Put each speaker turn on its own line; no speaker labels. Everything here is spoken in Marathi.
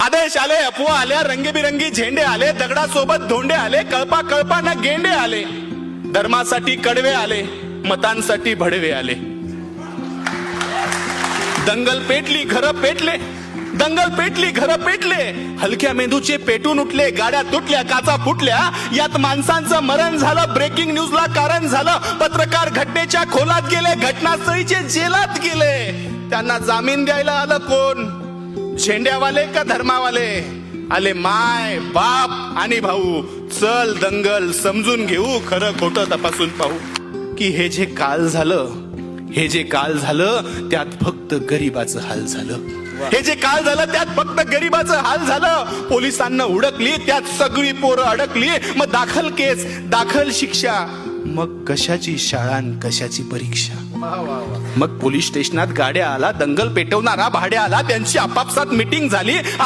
आदेश आले अफवा आल्या रंगीबिरंगी झेंडे आले दगडासोबत धोंडे आले कळपा कळपाना गेंडे आले धर्मासाठी कडवे आले मतांसाठी भडवे आले. दंगल पेटली घरं पेटले दंगल पेटली घरं पेटले हलक्या मेंदूचे पेटून उठले गाड्या तुटल्या काचा फुटल्या यात माणसांचं मरण झालं ब्रेकिंग न्यूजला कारण झालं पत्रकार घटनेच्या खोलात गेले घटनास्थळीचे जेलात गेले. त्यांना जामीन द्यायला आलं कोण? झेंड्यावाले का धर्मावाले? आले माय बाप आणि भाऊ चल दंगल समजून घेऊ खरं खोटं तपासून पाहू. की हे जे काल झालं हे जे काल झालं त्यात फक्त गरीबाचं हाल झालं. हे जे काल झालं त्यात फक्त गरीबाचं हाल झालं. पोलिसांना उडकली त्यात सगळी पोरं अडकली. मग दाखल केस दाखल शिक्षा. मग कशाची शाळा आणि कशाची परीक्षा? मग पोलीस स्टेशनात गाड्या आला दंगल पेटवणारा भाड्या आला त्यांची आपापसात मिटिंग झाली.